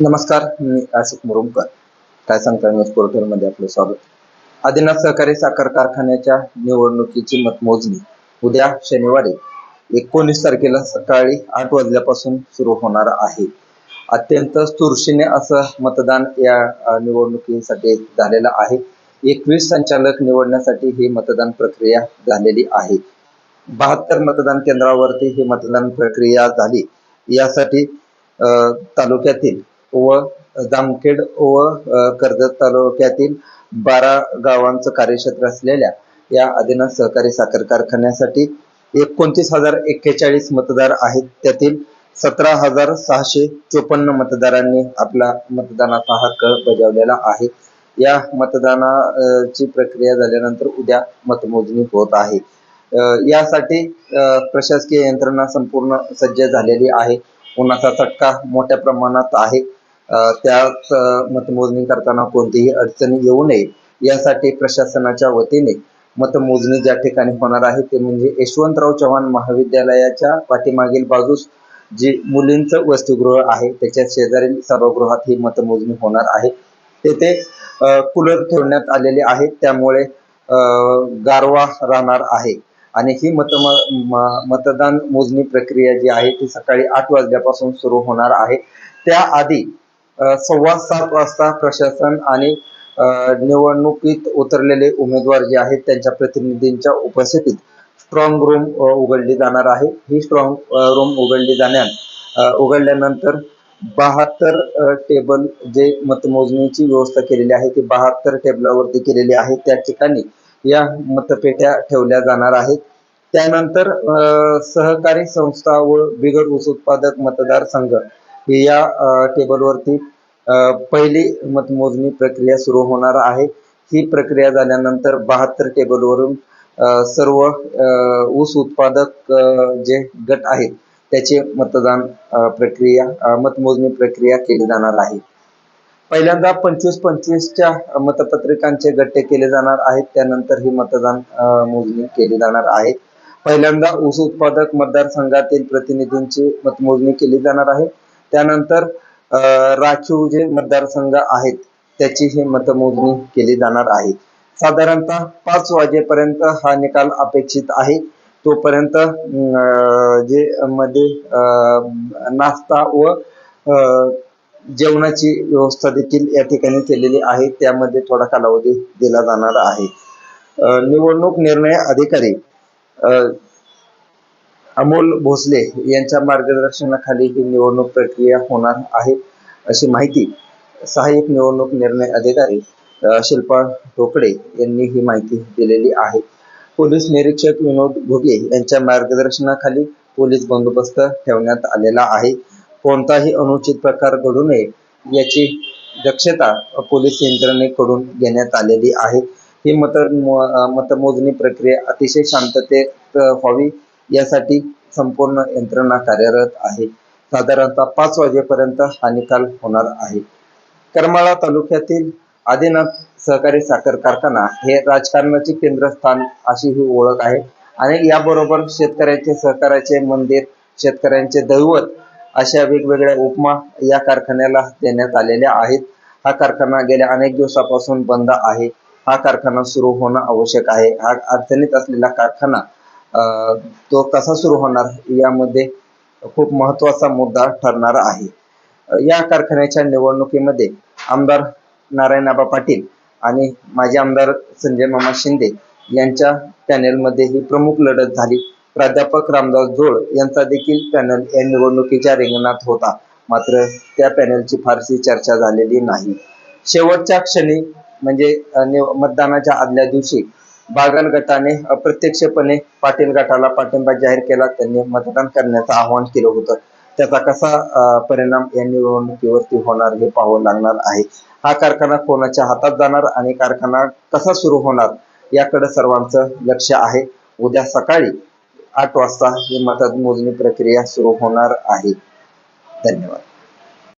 नमस्कार मी आशिक मुरुमकर काय सांगता न्यूज पोर्टलमध्ये आपलं स्वागत. आदिनाथ सहकारी साखर कारखान्याच्या निवडणुकीची मतमोजणी उद्या शनिवारी एकोणीस तारखेला सकाळी आठ वाजल्यापासून सुरू होणार आहे. अत्यंत चुरशीने असं मतदान या निवडणुकीसाठी झालेलं आहे. एकवीस संचालक निवडण्यासाठी ही मतदान प्रक्रिया झालेली आहे. बहात्तर मतदान केंद्रावरती ही मतदान प्रक्रिया झाली. यासाठी तालुक्यातील व जामखेड व कर्जत तालुक्यातील बारा गावांचं कार्यक्षेत्र असलेल्या या आदिनाथ सहकारी साखर कारखान्यासाठी एकोणतीस हजार एक्केचाळीस मतदार आहेत. त्यातील सतरा हजार सहाशे चोपन्न मतदारांनी आपला मतदानाचा हक्क बजावलेला आहे. या मतदानाची प्रक्रिया झाल्यानंतर उद्या मतमोजणी होत आहे. यासाठी प्रशासकीय यंत्रणा संपूर्ण सज्ज झालेली आहे. उन्हाचा चटका मोठ्या प्रमाणात आहे. त्यात मतमोजणी करताना कोणतीही अडचणी येऊ नये यासाठी प्रशासनाच्या वतीने मतमोजणी ज्या ठिकाणी होणार आहे ते म्हणजे यशवंतराव चव्हाण महाविद्यालयाच्या पाठीमागील बाजूस जी मुलींचं वसतिगृह आहे त्याच्या शेजारील सभागृहात ही मतमोजणी होणार आहे. तेथे कूलर ठेवण्यात आलेले आहेत त्यामुळे गारवा राहणार आहे. आणि ही मत मतदान मोजणी प्रक्रिया जी आहे ती सकाळी आठ वाजल्यापासून सुरू होणार आहे. त्याआधी सव्वा सात वाजता प्रशासन आणि निवडणुकीत उतरलेले उमेदवार जे आहेत त्यांच्या प्रतिनिधींच्या उपस्थितीत स्ट्रॉंग रूम उघडली जाणार आहे. ही स्ट्रॉंग रूम उघडली जाण्यात उघडल्यानंतर बहात्तर टेबल जे मतमोजणीची व्यवस्था केलेली आहे ती बहात्तर टेबलावरती केलेली आहे. त्या ठिकाणी या मतपेट्या ठेवल्या जाणार आहेत. त्यानंतर सहकारी संस्था व बिगर ऊस उत्पादक मतदारसंघ संघ या टेबलवरती पहिली मतमोजणी प्रक्रिया सुरू होणार आहे. ही प्रक्रिया झाल्यानंतर बहात्तर टेबलवरून सर्व ऊस उत्पादक जे गट आहेत त्याचे मतदान प्रक्रिया मतमोजणी प्रक्रिया केली जाणार आहे. पहिल्यांदा पंचवीस पंचवीसच्या मतपत्रिकांचे गट्टे केले जाणार आहेत. त्यानंतर ही मतदान मोजणी केली जाणार आहे. पहिल्यांदा ऊस उत्पादक मतदारसंघातील प्रतिनिधींची मतमोजणी केली जाणार आहे. त्यानंतर राखीव जे मतदारसंघ आहेत त्याची ही मतमोजणी केली जाणार आहे. साधारणतः पाच वाजेपर्यंत हा निकाल अपेक्षित आहे. तोपर्यंत जे मध्ये नाश्ता व जेवणाची व्यवस्था देखील या ठिकाणी केलेली आहे. त्यामध्ये थोडा कालावधी दिला जाणार आहे. निवडणूक निर्णय अधिकारी अमोल भोसले यांच्या मार्गदर्शनाखाली ही निवडणूक प्रक्रिया होणार आहे अशी माहिती सहाय्यक निवडणूक निर्णय अधिकारी शिल्पा ढोकडे यांनी ही माहिती दिलेली आहे. पोलीस निरीक्षक विनोद घुगे यांच्या मार्गदर्शनाखाली पोलीस बंदोबस्त ठेवण्यात आलेला आहे. कोणताही अनुचित प्रकार घडू नये याची दक्षता पोलीस यंत्रणेकडून घेण्यात आलेली आहे. ही मत मतमोजणी प्रक्रिया अतिशय शांततेत व्हावी यासाठी संपूर्ण यंत्रणा कार्यरत आहे. साधारणतः पाच वाजेपर्यंत हा निकाल होणार आहे. करमाळा तालुक्यातील आदिनाथ सहकारी साखर कारखाना हे राजकारणाचे केंद्रस्थान अशी ही ओळख आहे. आणि याबरोबर शेतकऱ्यांचे सहकार्याचे मंदिर शेतकऱ्यांचे दैवत अशा वेगवेगळ्या उपमा या कारखान्याला देण्यात आलेल्या आहेत. हा कारखाना गेल्या अनेक दिवसापासून बंद आहे. हा कारखाना सुरू होणं आवश्यक आहे. हा अडचणीत असलेला कारखाना तो कसा सुरू होणार यामध्ये खूप महत्त्वाचा मुद्दा ठरणार आहे. या कारखान्याच्या निवडणुकीमध्ये आमदार नारायणआबा पाटील आणि माजी आमदार संजय मामा शिंदे यांच्या पॅनेलमध्ये ही प्रमुख लढत झाली. प्राध्यापक रामदास जोड यांचा देखील पॅनल या निवडणुकीच्या रिंगणात होता. मात्र त्या पॅनलची फारशी चर्चा झालेली नाही. शेवटच्या क्षणी म्हणजे मतदानाच्या आदल्या दिवशी बागल गटाने अप्रत्यक्षपणे पाटील गटाला पाठिंबा जाहीर केला. त्यांनी मतदान करण्याचं आवाहन केलं होतं. त्याचा कसा परिणाम या निवडणुकीवरती होणार हे पाहावं लागणार आहे. हा कारखाना कोणाच्या हातात जाणार आणि कारखाना कसा सुरू होणार याकडे सर्वांचं लक्ष आहे. उद्या सकाळी आठ वाजता ही मतमोजणी प्रक्रिया सुरू होणार आहे. धन्यवाद.